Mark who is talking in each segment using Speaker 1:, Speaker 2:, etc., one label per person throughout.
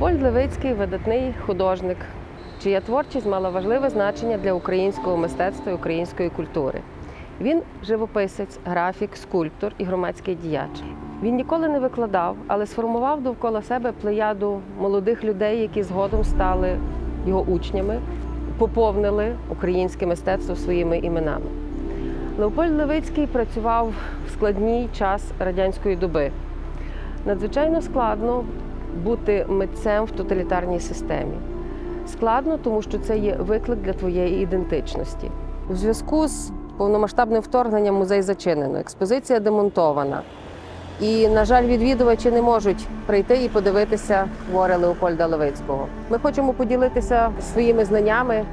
Speaker 1: Леопольд Левицький видатний художник, чия творчість мала важливе значення для українського мистецтва і української культури. Він живописець, графік, скульптор і громадський діяч. Він ніколи не викладав, але сформував довкола себе плеяду молодих людей, які згодом стали його учнями, поповнили українське мистецтво своїми іменами. Леопольд Левицький працював в складній час радянської доби. Надзвичайно складно бути митцем в тоталітарній системі. Складно, тому що це є виклик для твоєї ідентичності. У зв'язку з повномасштабним вторгненням музей зачинено, експозиція демонтована. І, на жаль, відвідувачі не можуть прийти і подивитися твори Леопольда Левицького. Ми хочемо поділитися своїми знаннями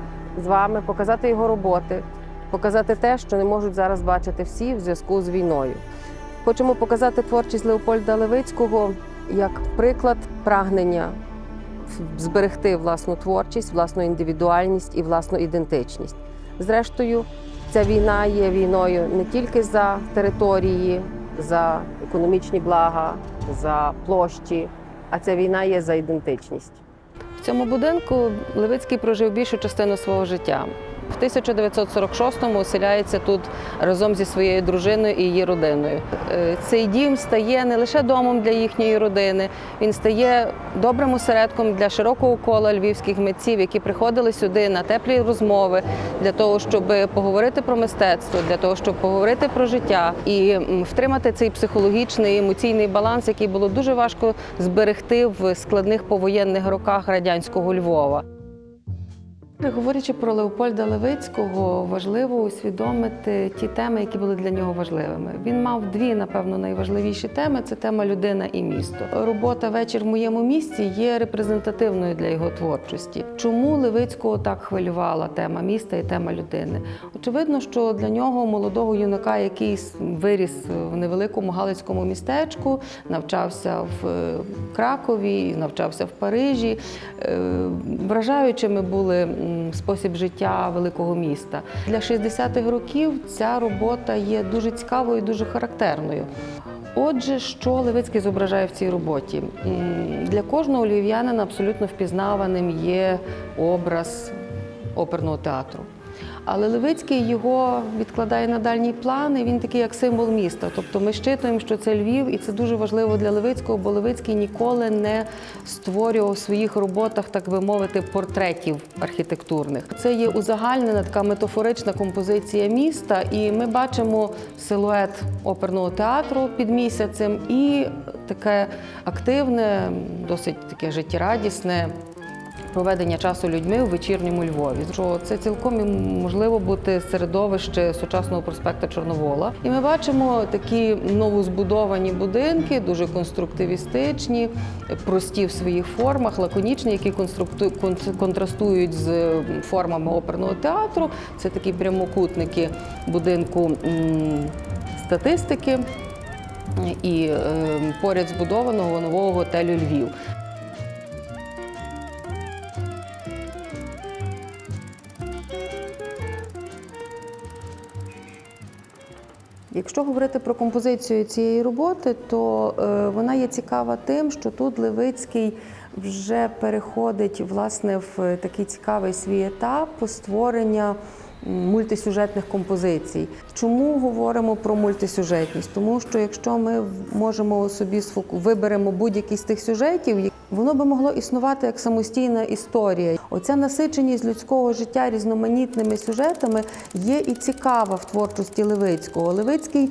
Speaker 1: з вами, показати його роботи, показати те, що не можуть зараз бачити всі в зв'язку з війною. Хочемо показати творчість Леопольда Левицького як приклад прагнення зберегти власну творчість, власну індивідуальність і власну ідентичність. Зрештою, ця війна є війною не тільки за території, за економічні блага, за площі, а ця війна є за ідентичність. В цьому будинку Левицький прожив більшу частину свого життя. В 1946-му оселяється тут разом зі своєю дружиною і її родиною. Е, Цей дім стає не лише домом для їхньої родини, він стає добрим осередком для широкого кола львівських митців, які приходили сюди на теплі розмови для того, щоб поговорити про мистецтво, для того, щоб поговорити про життя і втримати цей психологічний емоційний баланс, який було дуже важко зберегти в складних повоєнних роках радянського Львова. Говорячи про Леопольда Левицького, важливо усвідомити ті теми, які були для нього важливими. Він мав дві, напевно, найважливіші теми: це тема людина і місто. Робота Вечір в моєму місті є репрезентативною для його творчості. Чому Левицького так хвилювала тема міста і тема людини? Очевидно, що для нього молодого юнака, який виріс в невеликому галицькому містечку, навчався в е, Кракові, навчався в Парижі. е, Вражаючими були спосіб життя великого міста. Для 60-х років ця робота є дуже цікавою і дуже характерною. Отже, що Левицький зображає в цій роботі? Для кожного львів'янина абсолютно впізнаваним є образ оперного театру. Але Левицький його відкладає на дальній план, і він такий як символ міста. Тобто ми щитуємо, що це Львів, і це дуже важливо для Левицького, бо Левицький ніколи не створював в своїх роботах, так би мовити, портретів архітектурних. Це є узагальнена така метафорична композиція міста, і ми бачимо силует оперного театру під місяцем і таке активне, досить таке життєрадісне проведення часу людьми у вечірньому Львові. Що це цілком можливо бути середовище сучасного проспекту Чорновола. І ми бачимо такі новозбудовані будинки, дуже конструктивістичні, прості в своїх формах, лаконічні, які контрастують з формами оперного театру. Це такі прямокутники будинку статистики. І е, поряд збудованого нового готелю Львів. Якщо говорити про композицію цієї роботи, то е, вона є цікава тим, що тут Левицький вже переходить власне в такий цікавий свій етап створення мультисюжетних композицій. Чому говоримо про мультисюжетність? Тому що якщо ми можемо собі виберемо будь-який з тих сюжетів, воно би могло існувати як самостійна історія. Оця насиченість людського життя різноманітними сюжетами є і цікава в творчості Левицького. Левицький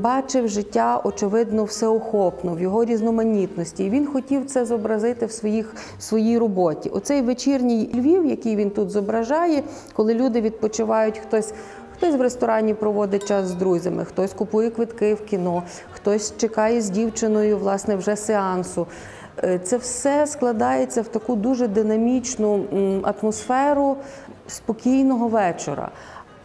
Speaker 1: бачив життя, очевидно, всеохопно, в його різноманітності. І він хотів це зобразити в своїх, в своїй роботі. Оцей вечірній Львів, який він тут зображає, коли люди відпочивають, хтось. Хтось в ресторані проводить час з друзями, хтось купує квитки в кіно, хтось чекає з дівчиною власне вже сеансу. Е, Це все складається в таку дуже динамічну атмосферу спокійного вечора.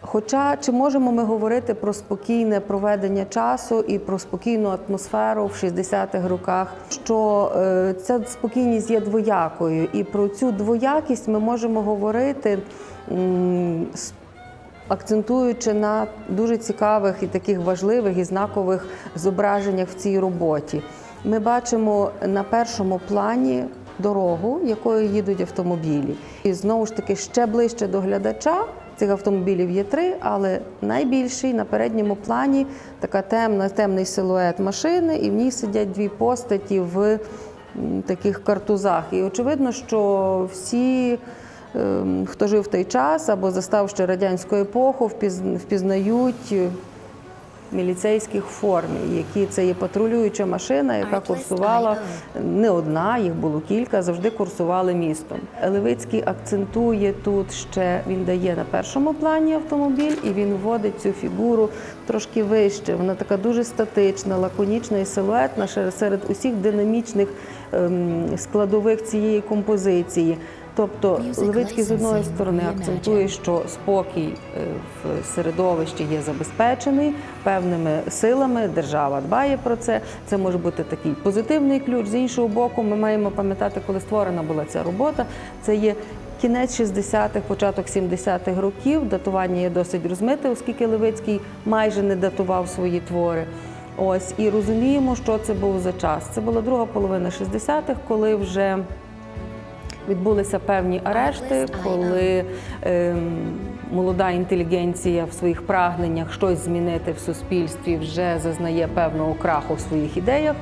Speaker 1: Хоча чи можемо ми говорити про спокійне проведення часу і про спокійну атмосферу в 60-х роках, що е, ця спокійність є двоякою, і про цю двоякість ми можемо говорити м, акцентуючи на дуже цікавих і таких важливих і знакових зображеннях в цій роботі. Ми бачимо на першому плані дорогу, якою їдуть автомобілі. І знову ж таки ще ближче до глядача. Цих автомобілів є три, але найбільший на передньому плані така темна, темний силует машини, і в ній сидять дві постаті в таких картузах. І очевидно, що всі, ем, хто жив в той час або застав ще радянську епоху, впіз- впізнають міліцейських в формі, які це є патрулююча машина, яка курсувала не одна, їх було кілька, завжди курсували містом. Левицький акцентує тут ще він дає на першому плані автомобіль, і він вводить цю фігуру трошки вище. Вона така дуже статична, лаконічна і силуетна серед усіх динамічних ем, складових цієї композиції. Тобто Левицький з одної сторони акцентує, що спокій е, в середовищі є забезпечений певними силами. Держава дбає про це. Це може бути такий позитивний ключ. З іншого боку, ми маємо пам'ятати, коли створена була ця робота. Це є кінець 60-х, початок 70-х років. Датування є досить розмите, оскільки Левицький майже не датував свої твори. Ось і розуміємо, що це був за час. Це була друга половина 60-х, коли вже відбулися певні арешти, коли е, молода інтелігенція в своїх прагненнях щось змінити в суспільстві вже зазнає певного краху в своїх ідеях.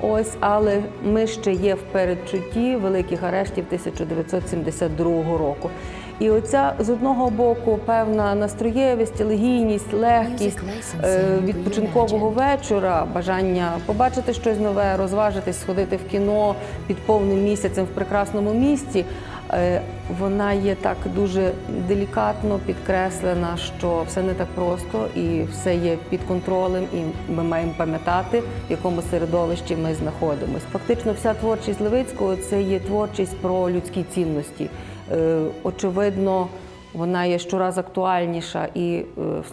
Speaker 1: Ось, але ми ще є в передчутті великих арештів 1972 року. І оця з одного боку певна настроєвість, елегійність, легкість е, відпочинкового вечора, бажання побачити щось нове, розважитись, сходити в кіно під повним місяцем в прекрасному місті. е, Вона є так дуже делікатно підкреслена, що все не так просто і все є під контролем, і ми маємо пам'ятати, в якому середовищі ми знаходимося. Фактично, вся творчість Левицького це є творчість про людські цінності. Е, Очевидно, вона є щораз актуальніша і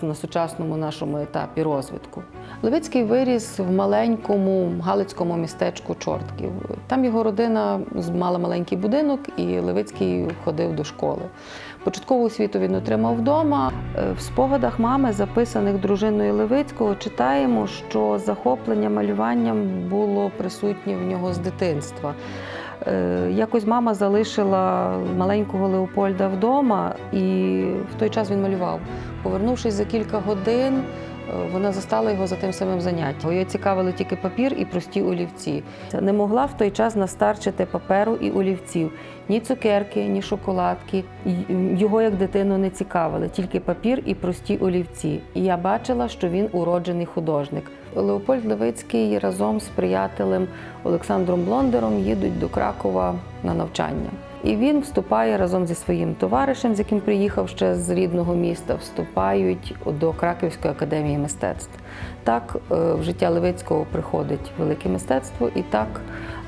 Speaker 1: е, на сучасному нашому етапі розвитку. Левицький виріс в маленькому галицькому містечку Чортків. Там його родина мала маленький будинок, і Левицький ходив до школи. Початкову освіту він отримав вдома. Е, В спогадах мами, записаних дружиною Левицького, читаємо, що захоплення малюванням було присутнє в нього з дитинства. Е, Якось мама залишила маленького Леопольда вдома, і в той час він малював. Повернувшись за кілька годин, вона застала його за тим самим заняттям. Її цікавили тільки папір і прості олівці. Не могла в той час настарчити паперу і олівців. Ні цукерки, ні шоколадки. Його як дитину не цікавили, тільки папір і прості олівці. І я бачила, що він уроджений художник. Леопольд Левицький разом з приятелем Олександром Блондером їдуть до Кракова на навчання. І він вступає разом зі своїм товаришем, з яким приїхав ще з рідного міста, вступають до Краківської академії мистецтв. Так е, в життя Левицького приходить велике мистецтво, і так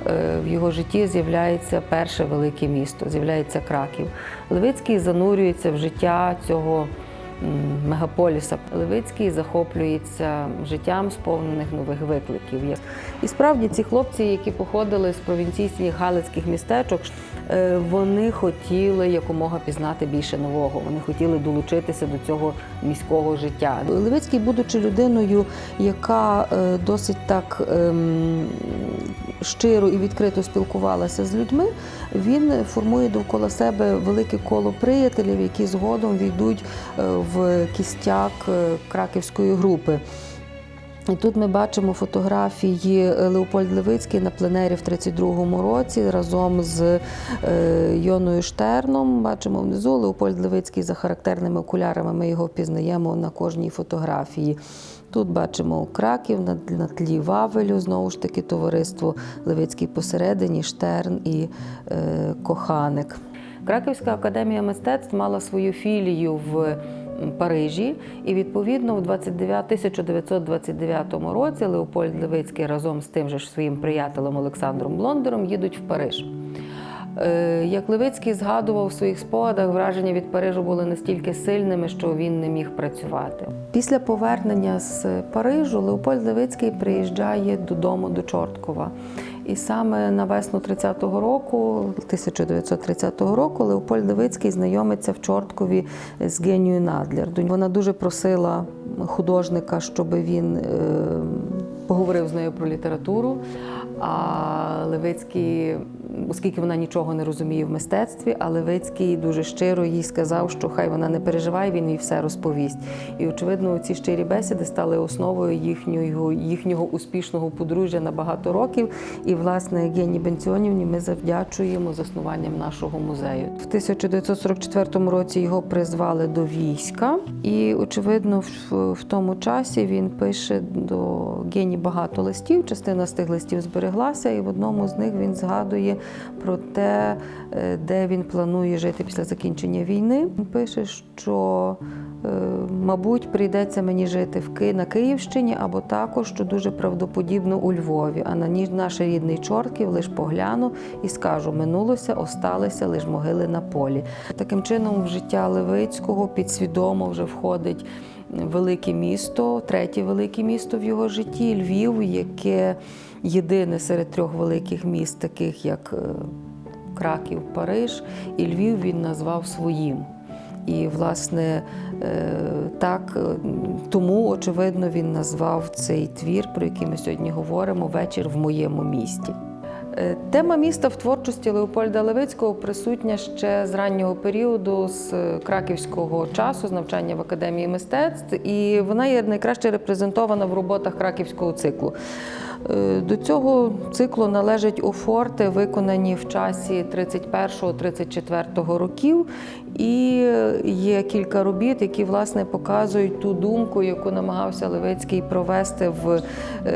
Speaker 1: е, в його житті з'являється перше велике місто, з'являється Краків. Левицький занурюється в життя цього мегаполіса. Левицький захоплюється життям сповнених нових викликів. І справді ці хлопці, які походили з провінційських галицьких містечок, е, вони хотіли якомога пізнати більше нового. Вони хотіли долучитися до цього міського життя. Левицький, будучи людиною, яка е, досить так ем, щиро і відкрито спілкувалася з людьми, він формує довкола себе велике коло приятелів, які згодом війдуть е, в кістяк е, краківської групи. І тут ми бачимо фотографії Леопольд Левицький на пленері в 32-му році разом з е, Йоною Штерном. Бачимо внизу Леопольд Левицький за характерними окулярами. Ми його впізнаємо на кожній фотографії. Тут бачимо Краків на, тлі Вавелю, знову ж таки, товариство Левицький посередині, Штерн і е, Коханик. Краківська академія мистецтв мала свою філію в Парижі, і відповідно в 29 1929 році Леопольд Левицький разом з тим же своїм приятелем Олександром Блондером їдуть в Париж. Е, Як Левицький згадував в своїх спогадах, враження від Парижу були настільки сильними, що він не міг працювати. Після повернення з Парижу Леопольд Левицький приїжджає додому до Чорткова. І саме на весну 30-го року, 1930 року, Леопольд Левицький знайомиться в Чорткові з Генією Надлер. Вона дуже просила художника, щоб він е, поговорив з нею про літературу. А Левицький оскільки вона нічого не розуміє в мистецтві, а Левицький дуже щиро їй сказав, що хай вона не переживає, він їй все розповість. І очевидно, ці щирі бесіди стали основою їхнього, їхнього успішного подружжя на багато років. І, власне, Гені Бенціонівні ми завдячуємо заснуванням нашого музею. В 1944 році його призвали до війська, і очевидно, в тому часі він пише до Гені багато листів. Частина з тих листів збереглася, і в одному з них він згадує про те, е, де він планує жити після закінчення війни. Він пише, що е, мабуть прийдеться мені жити в Ки на Київщині або також, що дуже правдоподібно у Львові. А на наш рідний Чортків лиш погляну і скажу: минулося, осталися лиш могили на полі. Таким чином, в життя Левицького підсвідомо вже входить велике місто, третє велике місто в його житті Львів, яке єдине серед трьох великих міст, таких як е, Краків, Париж, і Львів він назвав своїм. І, власне, е, так е, тому, очевидно, він назвав цей твір, про який ми сьогодні говоримо, Вечір в моєму місті. Е, Тема міста в творчості Леопольда Левицького присутня ще з раннього періоду, з е, краківського часу, з навчання в академії мистецтв, і вона є найкраще репрезентована в роботах краківського циклу. Е, До цього циклу належать офорти, виконані в часі 31-34 років, і є кілька робіт, які власне показують ту думку, яку намагався Левицький провести в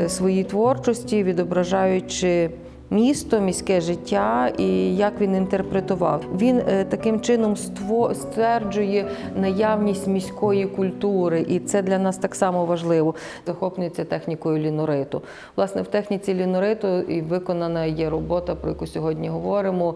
Speaker 1: своїй творчості, відображаючи. Місто, міське життя і як він інтерпретував. Він е, таким чином стверджує наявність міської культури, і це для нас так само важливо. Захоплюється технікою лінориту. Власне, в техніці лінориту і виконана є робота, про яку сьогодні говоримо.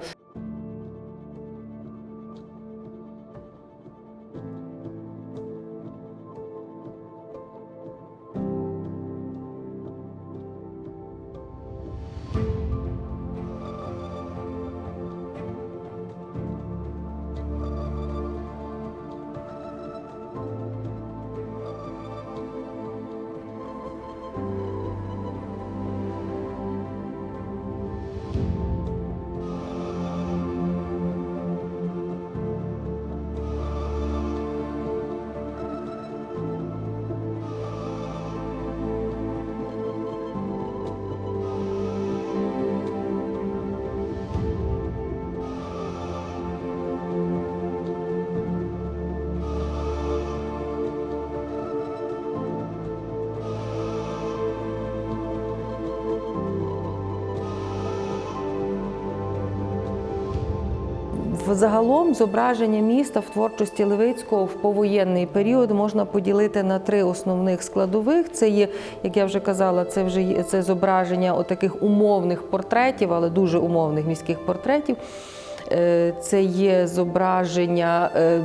Speaker 1: Загалом зображення міста в творчості Левицького в повоєнний період можна поділити на три основних складових. Це є, як я вже казала, це вже є- це зображення отаких умовних портретів, але дуже умовних міських портретів. Е, Це є зображення е,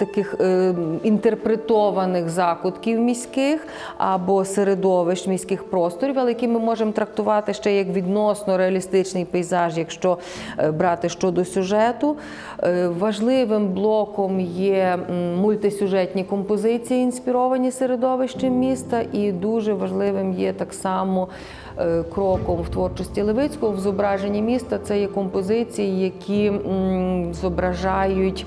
Speaker 1: таких е, інтерпретованих закутків міських або середовищ міських просторів, але які ми можемо трактувати ще як відносно реалістичний пейзаж, якщо е, брати щодо сюжету. Е, важливим блоком є мультисюжетні композиції, інспіровані середовищем міста, і дуже важливим є так само. е, Кроком в творчості Левицького в зображенні міста це є композиції, які зображають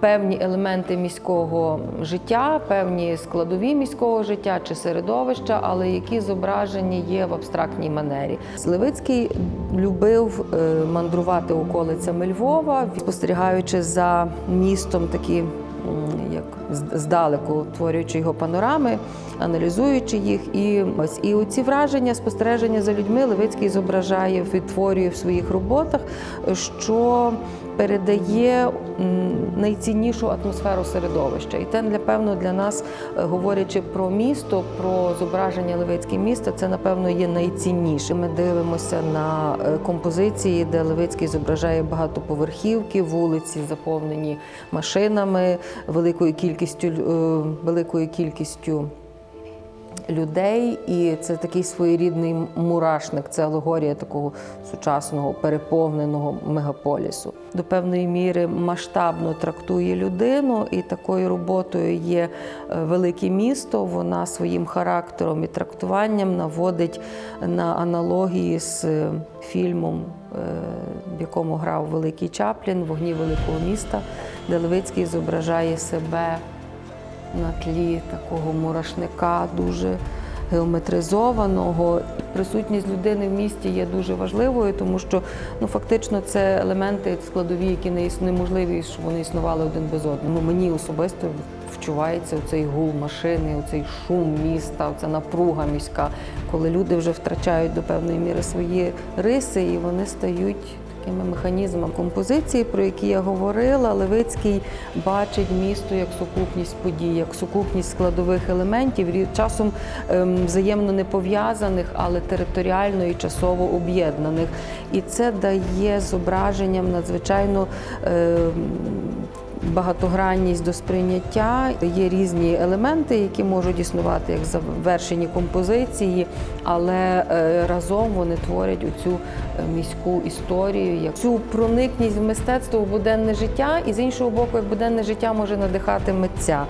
Speaker 1: певні елементи міського життя, певні складові міського життя чи середовища, але які зображені є в абстрактній манері. Левицький любив е, мандрувати околицями Львова, спостерігаючи за містом такі. Як здалеку творюючи його панорами, аналізуючи їх, і ось і оці враження, спостереження за людьми Левицький зображає, відтворює в своїх роботах, що передає найціннішу атмосферу середовища. І те, напевно, для нас, е, говорячи про місто, про зображення Левицьке міста, це, напевно, є найцінніше. Ми дивимося на е, композиції, де Левицький зображає багатоповерхівки, вулиці заповнені машинами, великою кількістю, е, великою кількістю людей, і це такий своєрідний мурашник. Це алегорія такого сучасного переповненого мегаполісу. До певної міри масштабно трактує людину, і такою роботою є е, велике місто. Вона своїм характером і трактуванням наводить на аналогії з е, фільмом, е, в якому грав Великий Чаплін Вогні великого міста, де Левицький зображає себе на тлі такого мурашника, дуже геометризованого. Присутність людини в місті є дуже важливою, тому що ну фактично це елементи складові, які не неможливі, щоб вони існували один без одного. Ну, Мені особисто вчувається цей гул машини, цей шум міста, ця напруга міська, коли люди вже втрачають до певної міри свої риси, і вони стають такими механізмами композиції, про які я говорила, Левицький бачить місто як сукупність подій, як сукупність складових елементів, часом ем, взаємно не пов'язаних, але територіально і часово об'єднаних. І це дає зображенням надзвичайно. Багатогранність до сприйняття є різні елементи, які можуть існувати як завершені композиції, але е, разом вони творять оцю е, міську історію, як цю проникність в мистецтво в буденне життя, і з іншого боку, як буденне життя може надихати митця.